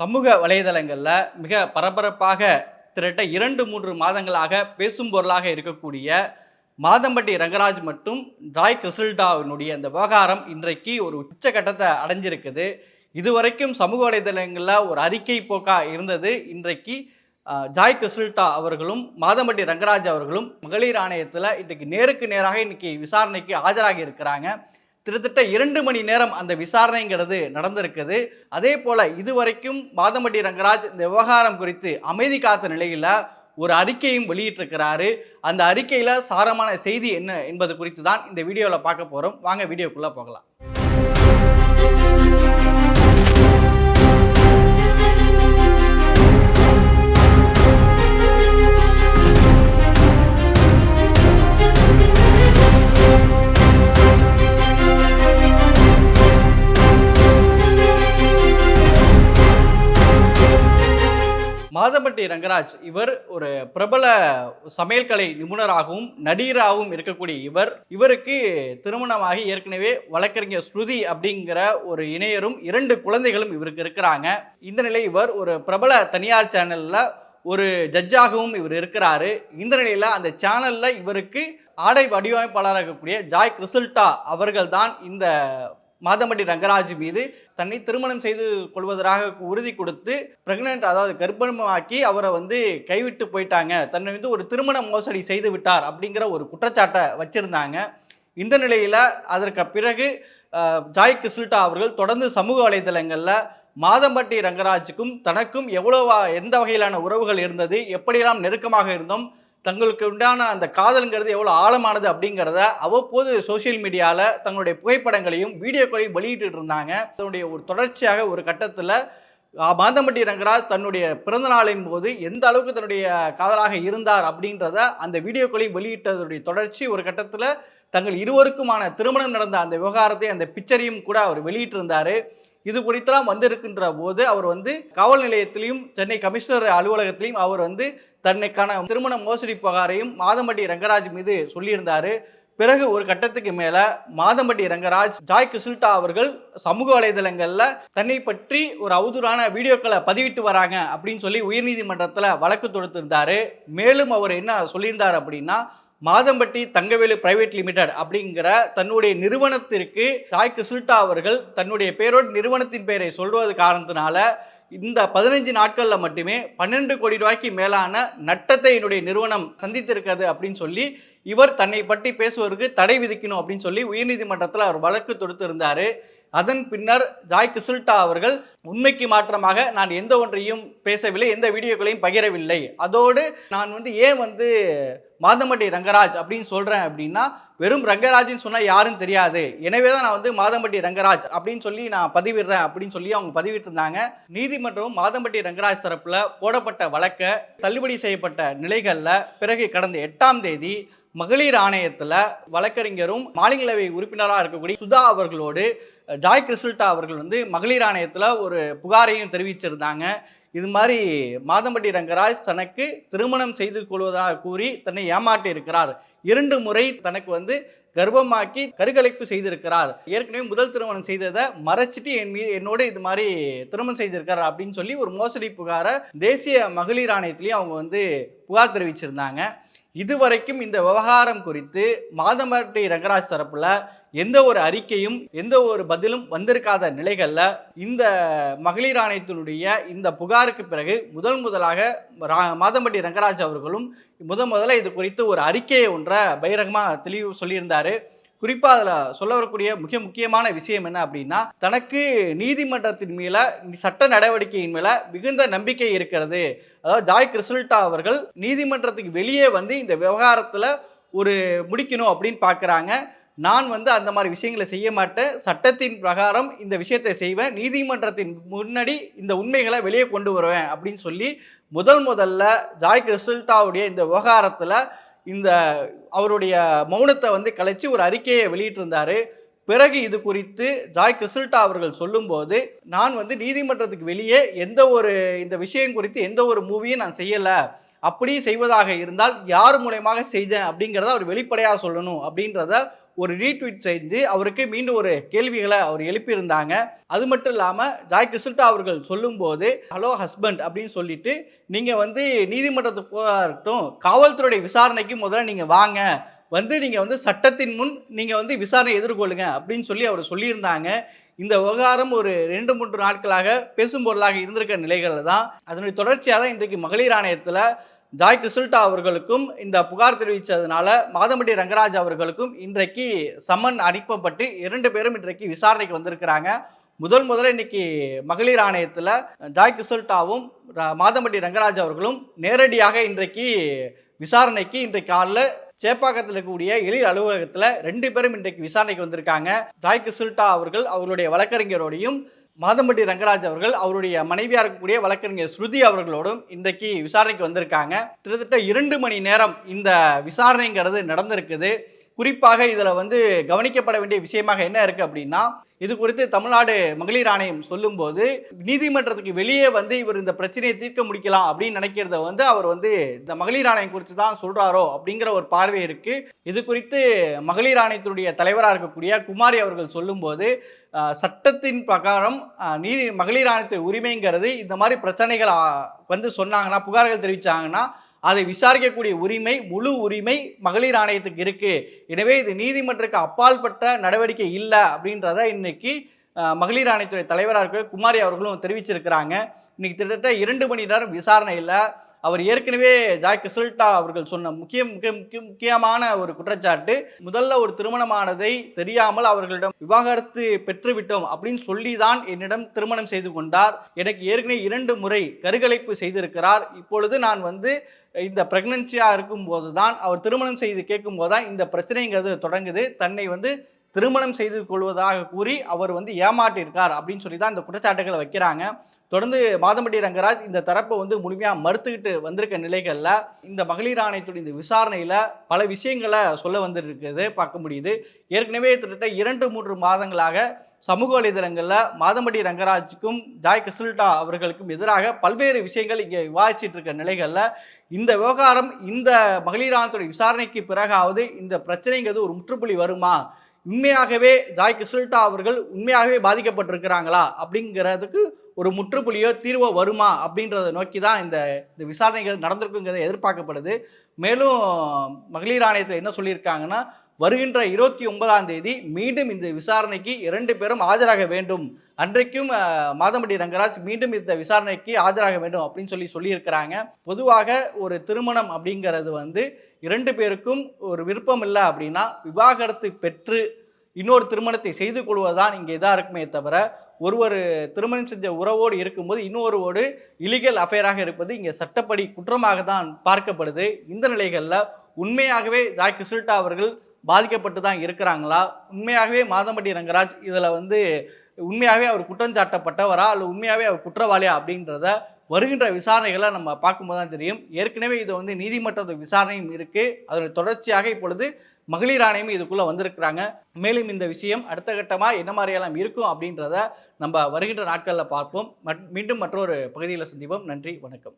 சமூக வலைதளங்களில் மிக பரபரப்பாக திரட்ட இரண்டு மூன்று மாதங்களாக பேசும் பொருளாக இருக்கக்கூடிய மாதம்பட்டி ரங்கராஜ் மற்றும் ஜாய் கிறிசல்டாவினுடைய அந்த விவகாரம் இன்றைக்கு ஒரு உச்சகட்டத்தை அடைஞ்சிருக்குது. இதுவரைக்கும் சமூக வலைதளங்களில் ஒரு அறிக்கை போக்கா இருந்தது. இன்றைக்கு ஜாய் கிறிசல்டா அவர்களும் மாதம்பட்டி ரங்கராஜ் அவர்களும் மகளிர் ஆணையத்தில் இன்றைக்கு நேருக்கு நேராக இன்னைக்கு விசாரணைக்கு ஆஜராகி இருக்கிறாங்க. கிட்டத்தட்ட இரண்டு மணி நேரம் அந்த விசாரணைங்கிறது நடந்திருக்குது. அதே போல் இதுவரைக்கும் மாதம்பட்டி ரங்கராஜ் இந்த விவகாரம் குறித்து அமைதி காத்த நிலையில் ஒரு அறிக்கையும் வெளியிட்டிருக்கிறாரு. அந்த அறிக்கையில் சாரமான செய்தி என்ன என்பது குறித்து தான் இந்த வீடியோவில் பார்க்க போகிறோம் வாங்க வீடியோக்குள்ளே போகலாம். மாதம்பட்டி ரங்கராஜ் இவர் ஒரு பிரபல சமையல் கலை நிபுணராகவும் நடிகராகவும் இருக்கக்கூடிய இவர். இவருக்கு திருமணமாகி ஏற்கனவே வழக்கறிஞர் ஸ்ருதி அப்படிங்கிற ஒரு இணையரும் இரண்டு குழந்தைகளும் இவருக்கு இருக்கிறாங்க. இந்த நிலை இவர் ஒரு பிரபல தனியார் சேனல்ல ஒரு ஜட்ஜாகவும் இவர் இருக்கிறாரு. இந்த நிலையில அந்த சேனல்ல இவருக்கு ஆடை வடிவமைப்பாளராக இருக்கக்கூடிய ஜாய் கிறிசல்டா அவர்கள் தான் இந்த மாதமடி ரங்கராஜ் மீது தன்னை திருமணம் செய்து கொள்வதாக உறுதி கொடுத்து பிரெக்னென்ட் அதாவது கர்ப்பமாக்கி அவரை வந்து கைவிட்டு போயிட்டாங்க. தன்னை வந்து ஒரு திருமண மோசடி செய்து விட்டார் அப்படிங்கிற ஒரு குற்றச்சாட்டை வச்சுருந்தாங்க. இந்த நிலையில் அதற்கு பிறகு ஜாய் கிசுல்டா அவர்கள் தொடர்ந்து சமூக வலைதளங்களில் மாதம்பட்டி ரங்கராஜுக்கும் தனக்கும் எவ்வளோவா எந்த வகையிலான உறவுகள் இருந்தது எப்படியெல்லாம் நெருக்கமாக இருந்தோம் தங்களுக்கு உண்டான அந்த காதலுங்கிறது எவ்வளோ ஆழமானது அப்படிங்கிறத அவ்வப்போது சோஷியல் மீடியாவில் தங்களுடைய புகைப்படங்களையும் வீடியோக்களையும் வெளியிட்டு இருந்தாங்க. அதனுடைய ஒரு தொடர்ச்சியாக ஒரு கட்டத்தில் மாதம்பட்டி ரங்கராஜ் தன்னுடைய பிறந்த நாளின் போது எந்த அளவுக்கு தன்னுடைய காதலாக இருந்தார் அப்படின்றத அந்த வீடியோக்களையும் வெளியிட்டதனுடைய தொடர்ச்சி ஒரு கட்டத்தில் தங்கள் இருவருக்குமான திருமணம் நடந்த அந்த விவகாரத்தை அந்த பிக்சரையும் கூட அவர் வெளியிட்டிருந்தார் இது குறித்தெல்லாம் வந்திருக்கின்ற போது அவர் வந்து காவல் நிலையத்திலையும் சென்னை கமிஷனர் அலுவலகத்திலையும் அவர் வந்து தன்னைக்கான திருமண மோசடி புகாரையும் மாதம்பட்டி ரங்கராஜ் மீது சொல்லியிருந்தாரு. பிறகு ஒரு கட்டத்துக்கு மேல மாதம்பட்டி ரங்கராஜ் ஜாய் கிசில்டா அவர்கள் சமூக வலைதளங்களில் தன்னை பற்றி ஒரு அவதூறான வீடியோக்களை பதிவிட்டு வராங்க அப்படின்னு சொல்லி உயர்நீதிமன்றத்தில் வழக்கு தொடுத்திருந்தாரு. மேலும் அவர் என்ன சொல்லியிருந்தார் அப்படின்னா மாதம்பட்டி தங்கவேலு பிரைவேட் லிமிடெட் அப்படிங்கிற தன்னுடைய நிறுவனத்திற்கு ஜாய் கிசில்டா அவர்கள் தன்னுடைய பேரோடு நிறுவனத்தின் பெயரை சொல்வது காரணத்தினால இந்த பதினைஞ்சு நாட்களில் மட்டுமே பன்னெண்டு கோடி ரூபாய்க்கு மேலான நட்டத்தை என்னுடைய நிறுவனம் சந்தித்திருக்கிறது அப்படின்னு சொல்லி இவர் தன்னை பற்றி பேசுவதற்கு தடை விதிக்கணும் அப்படின்னு சொல்லி உயர்நீதிமன்றத்தில் அவர் வழக்கு தொடுத்திருந்தார். அதன் பின்னர் ஜாய் கிசுல்டா அவர்கள் உண்மைக்கு மாற்றமாக நான் எந்த ஒன்றையும் பேசவில்லை எந்த வீடியோக்களையும் பகிரவில்லை. அதோடு நான் வந்து ஏன் வந்து மாதம்பட்டி ரங்கராஜ் அப்படின்னு சொல்கிறேன் அப்படின்னா வெறும் ரங்கராஜ்னு சொன்னால் யாரும் தெரியாது. எனவே தான் நான் வந்து மாதம்பட்டி ரங்கராஜ் அப்படின்னு சொல்லி நான் பதிவிடுறேன் அப்படின்னு சொல்லி அவங்க பதிவிட்டிருந்தாங்க. நீதிமன்றம் மாதம்பட்டி ரங்கராஜ் தரப்பில் போடப்பட்ட வழக்கை தள்ளுபடி செய்யப்பட்ட நிலைகளில் பிறகு கடந்த எட்டாம் தேதி மகளிர் ஆணையத்தில் வழக்கறிஞரும் மாநிலங்களவை உறுப்பினராக இருக்கக்கூடிய சுதா அவர்களோடு ஜாய் கிறிஸ்டா அவர்கள் வந்து மகளிர் ஆணையத்தில் ஒரு புகாரையும் தெரிவிச்சிருந்தாங்க. இது மாதிரி மாதம்பட்டி ரங்கராஜ் தனக்கு திருமணம் செய்து கொள்வதாக கூறி தன்னை ஏமாற்றி இருக்கிறார். இரண்டு முறை தனக்கு வந்து கர்ப்பமாக்கி கருகலைப்பு செய்திருக்கிறார். ஏற்கனவே முதல் திருமணம் செய்ததை மறைச்சிட்டு என் மீ என்னோட இது மாதிரி திருமணம் செய்திருக்கார் அப்படின்னு சொல்லி ஒரு மோசடி புகாரை தேசிய மகளிர் ஆணையத்திலையும் அவங்க வந்து புகார் தெரிவிச்சிருந்தாங்க. இதுவரைக்கும் இந்த விவகாரம் குறித்து மாதம்பட்டி ரங்கராஜ் தரப்புல எந்த ஒரு அறிக்கையும் எந்த ஒரு பதிலும் வந்திருக்காத நிலைகளில் இந்த மகளிர் ஆணையத்தினுடைய இந்த புகாருக்கு பிறகு முதல் முதலாக ரா- மாதம்பட்டி ரங்கராஜ் அவர்களும் முதன் முதல்ல இது குறித்து ஒரு அறிக்கையை ஒன்றை பகிரங்கமாக தெளிவு சொல்லியிருந்தாரு. குறிப்பாக அதில் சொல்ல வரக்கூடிய மிக முக்கியமான விஷயம் என்ன அப்படின்னா தனக்கு நீதிமன்றத்தின் மேல சட்ட நடவடிக்கையின் மேல மிகுந்த நம்பிக்கை இருக்கிறது. அதாவது ஜாய் கிருஷ்ணல்டா அவர்கள் நீதிமன்றத்துக்கு வெளியே வந்து இந்த விவகாரத்தில் ஒரு முடிக்கணும் அப்படின்னு பார்க்குறாங்க நான் வந்து அந்த மாதிரி விஷயங்களை செய்ய மாட்டேன். சட்டத்தின் பிரகாரம் இந்த விஷயத்தை செய்வேன். நீதிமன்றத்தின் முன்னாடி இந்த உண்மைகளை வெளியே கொண்டு வருவேன் அப்படின்னு சொல்லி முதல் முதல்ல ஜாய் கிறிஸ்ல்டாவுடைய இந்த விவகாரத்தில் இந்த அவருடைய மௌனத்தை வந்து கலைச்சு ஒரு அறிக்கையை வெளியிட்டிருந்தாரு. பிறகு இது குறித்து ஜாய் கிறிஸ்ல்டா அவர்கள் சொல்லும்போது நான் வந்து நீதிமன்றத்துக்கு வெளியே எந்த ஒரு இந்த விஷயம் குறித்து எந்த ஒரு மூவியும் நான் செய்யலை. அப்படி செய்வதாக இருந்தால் யார் மூலயமாக செய்தேன்? அப்படிங்கிறத அவர் வெளிப்படையாக சொல்லணும் அப்படின்றத ஒரு ரீட்வீட் செஞ்சு அவருக்கு மீண்டும் ஒரு கேள்விகளை அவர் எழுப்பியிருந்தாங்க. அது மட்டும் இல்லாமல் ஜாய் கிறிஸ்டா அவர்கள் சொல்லும்போது ஹலோ ஹஸ்பண்ட் அப்படின்னு சொல்லிட்டு நீங்கள் வந்து நீதிமன்றத்துக்கு போகிறா இருக்கட்டும் காவல்துறையுடைய விசாரணைக்கு முதல்ல நீங்கள் வாங்க. வந்து நீங்கள் வந்து சட்டத்தின் முன் நீங்கள் வந்து விசாரணை எதிர்கொள்ளுங்க அப்படின்னு சொல்லி அவர் சொல்லியிருந்தாங்க. இந்த விவகாரம் ஒரு ரெண்டு மூன்று நாட்களாக பேசும் பொருளாக இருந்திருக்க நிலைகளில் தான். அதனுடைய தொடர்ச்சியாக தான் இன்றைக்கு மகளிர் ஆணையத்தில் ஜாய் கிறிஸ்டா அவர்களுக்கும் இந்த புகார் தெரிவித்ததுனால மாதமடி ரங்கராஜ் அவர்களுக்கும் இன்றைக்கு சம்மன் அனுப்பப்பட்டு இரண்டு பேரும் இன்றைக்கு விசாரணைக்கு வந்திருக்கிறாங்க. முதல் முதல்ல இன்னைக்கு மகளிர் ஆணையத்தில் ஜாய் கிறிஸ்டாவும் மாதமடி ரங்கராஜ் அவர்களும் நேரடியாக இன்றைக்கு விசாரணைக்கு இன்றைக்கு காலில் சேப்பாக்கத்தில் இருக்கக்கூடிய எழில் அலுவலகத்தில் ரெண்டு பேரும் இன்றைக்கு விசாரணைக்கு வந்திருக்காங்க. ஜாய் கிறிஸ்டா அவர்கள் அவர்களுடைய வழக்கறிஞரோடையும் மாதம்பட்டி ரங்கராஜ் அவர்கள் அவருடைய மனைவியாக இருக்கக்கூடிய வழக்கறிஞர் ஸ்ருதி அவர்களோடும் இன்றைக்கு விசாரணைக்கு வந்திருக்காங்க. கிட்டத்தட்ட இரண்டு மணி நேரம் இந்த விசாரணைங்கிறது நடந்திருக்குது. குறிப்பாக இதில் வந்து கவனிக்கப்பட வேண்டிய விஷயமாக என்ன இருக்குது அப்படின்னா இது குறித்து தமிழ்நாடு மகளிர் ஆணையம் சொல்லும்போது நீதிமன்றத்துக்கு வெளியே வந்து இவர் இந்த பிரச்சனையை தீர்க்க முடிக்கலாம் அப்படின்னு நினைக்கிறத வந்து அவர் வந்து இந்த மகளிர் ஆணையம் குறித்து தான் சொல்றாரோ அப்படிங்கிற ஒரு பார்வை இருக்கு. இது குறித்து மகளிர் ஆணையத்தினுடைய தலைவராக இருக்கக்கூடிய குமாரி அவர்கள் சொல்லும்போது சட்டத்தின் பிரகாரம் நீதி மகளிர் ஆணையத்தின் உரிமைங்கிறது இந்த மாதிரி பிரச்சனைகள் வந்து சொன்னாங்கன்னா புகார்கள் தெரிவித்தாங்கன்னா அதை விசாரிக்கக்கூடிய உரிமை முழு உரிமை மகளிர் ஆணையத்துக்கு இருக்குது எனவே இது நீதிமன்றத்துக்கு அப்பால்பட்ட நடவடிக்கை இல்லை அப்படின்றத இன்னைக்கு மகளிர் ஆணையத்துறை தலைவராக இருக்கிற குமாரி அவர்களும் தெரிவிச்சிருக்கிறாங்க. இன்னைக்கு கிட்டத்தட்ட இரண்டு மணி நேரம் விசாரணையில் அவர் ஏற்கனவே ஜாய் கிறிஸ்டா அவர்கள் சொன்ன முக்கிய முக்கிய முக்கிய முக்கியமான ஒரு குற்றச்சாட்டு முதல்ல ஒரு திருமணமானதை தெரியாமல் அவர்களிடம் விவாகரத்து பெற்றுவிட்டோம் அப்படின்னு சொல்லி தான் என்னிடம் திருமணம் செய்து கொண்டார். எனக்கு ஏற்கனவே இரண்டு முறை கருகலைப்பு செய்திருக்கிறார். இப்பொழுது நான் வந்து இந்த பிரெக்னன்சியாக இருக்கும்போது தான் அவர் திருமணம் செய்து கேட்கும்போது தான் இந்த பிரச்சனைங்கிறது தொடங்குது. தன்னை வந்து திருமணம் செய்து கொள்வதாக கூறி அவர் வந்து ஏமாற்றியிருக்கார் அப்படின்னு சொல்லி தான் இந்த குற்றச்சாட்டுகளை வைக்கிறாங்க. தொடர்ந்து மாதம்பட்டி ரங்கராஜ் இந்த தரப்பை வந்து முழுமையாக மறுத்துக்கிட்டு வந்திருக்க நிலைகளில் இந்த மகளிர் ஆணையத்துடைய இந்த விசாரணையில் பல விஷயங்களை சொல்ல வந்துருக்கிறது பார்க்க முடியுது. ஏற்கனவே கிட்டத்தட்ட இரண்டு மூன்று மாதங்களாக சமூக வலைதளங்களில் மாதம்படி ரங்கராஜுக்கும் ஜாய் கசில்டா அவர்களுக்கும் எதிராக பல்வேறு விஷயங்கள் இங்கே விவாதிச்சிட்டு இருக்க நிலைகளில் இந்த விவகாரம் இந்த மகளிர் ஆணையத்துடைய விசாரணைக்கு பிறகாவது இந்த பிரச்சனைங்கிறது ஒரு முற்றுப்புள்ளி வருமா? உண்மையாகவே ஜாய் கிசுல்டா அவர்கள் உண்மையாகவே பாதிக்கப்பட்டிருக்கிறாங்களா அப்படிங்கிறதுக்கு ஒரு முற்றுப்புள்ளியோ தீர்வோ வருமா அப்படின்றத நோக்கி தான் இந்த இந்த விசாரணைகள் நடந்திருக்குங்கிறது எதிர்பார்க்கப்படுது. மேலும் மகளிர் ஆணையத்தில் என்ன சொல்லியிருக்காங்கன்னா வருகின்ற இருபத்தி ஒன்பதாம் தேதி மீண்டும் இந்த விசாரணைக்கு இரண்டு பேரும் ஆஜராக வேண்டும். அன்றைக்கும் மாதம்படி மாதம்பட்டி ரங்கராஜ் மீண்டும் இந்த விசாரணைக்கு ஆஜராக வேண்டும் அப்படின்னு சொல்லி சொல்லியிருக்கிறாங்க. பொதுவாக ஒரு திருமணம் அப்படிங்கிறது வந்து இரண்டு பேருக்கும் ஒரு விருப்பம் இல்லை அப்படின்னா விவாகரத்து பெற்று இன்னொரு திருமணத்தை செய்து கொள்வதுதான் இங்கே இதாக இருக்குமே தவிர ஒருவர் திருமணம் செஞ்ச உறவோடு இருக்கும்போது இன்னொருவோடு இலீகல் அஃபேராக இருப்பது இங்கே சட்டப்படி குற்றமாக தான் பார்க்கப்படுது. இந்த நிலைகளில் உண்மையாகவே ஜாய் கிசுல்டா அவர்கள் பாதிக்கப்பட்டு தான் இருக்கிறாங்களா? உண்மையாகவே மாதம்பட்டி ரங்கராஜ் இதில் வந்து உண்மையாகவே அவர் குற்றம் சாட்டப்பட்டவரா? அல்ல உண்மையாகவே அவர் குற்றவாளியா அப்படின்றத வருகின்ற விசாரணைகளை நம்ம பார்க்கும்போது தான் தெரியும். ஏற்கனவே இது வந்து நீதிமன்ற விசாரணையும் இருக்குது அதனுடைய தொடர்ச்சியாக இப்பொழுது மகளிர் ஆணையம் இதுக்குள்ளே வந்திருக்கிறாங்க. மேலும் இந்த விஷயம் அடுத்த கட்டமாக என்ன மாதிரியெல்லாம் இருக்கும் அப்படின்றத நம்ம வருகின்ற நாட்களில் பார்ப்போம். மட்- மீண்டும் மற்றொரு பகுதியில் சந்திப்போம். நன்றி வணக்கம்.